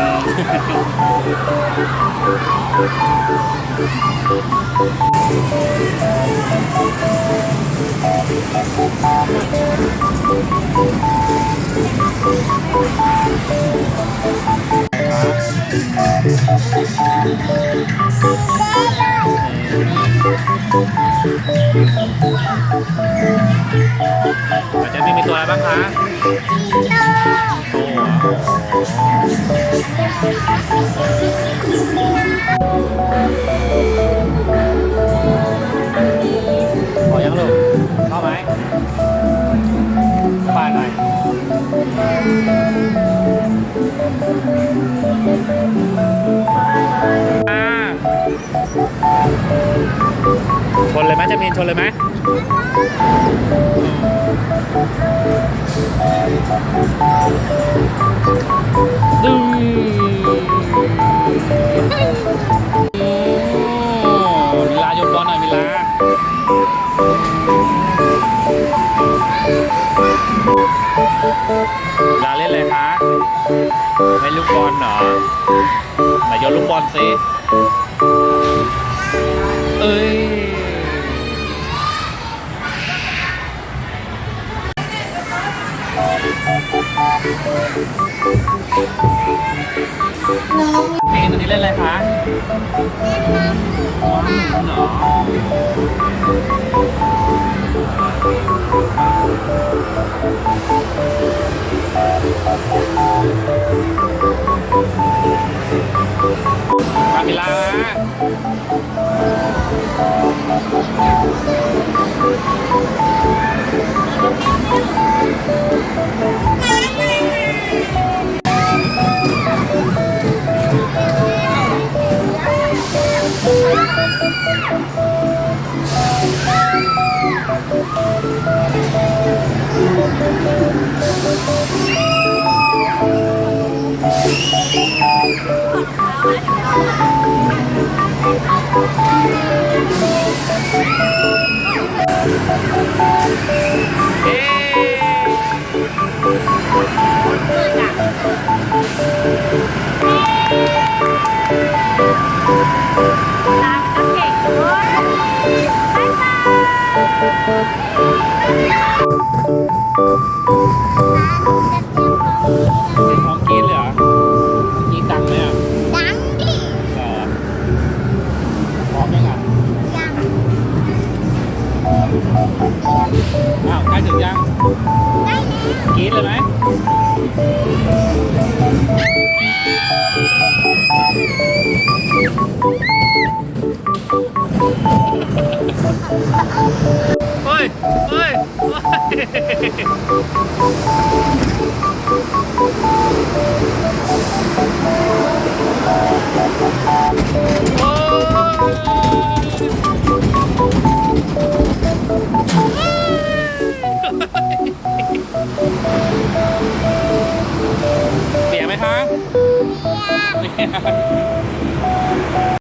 อาจจะมีมีตัวอะไรบ้างคะโอ้โห พอยังลูกเข้าไหมปาดหน่อยอ่าชนเลยไหมจะมีนชนเลยไหม ไรคะไม่ลูกบอลเหรอไหนโยนลูกบอลสิเอ้ยนี่ตัวนี้เล่นอะไรคะอ๋อามิลา เกินเลยไหมเฮ้ยเฮ้ยเฮ้ย ไหมคะเปียก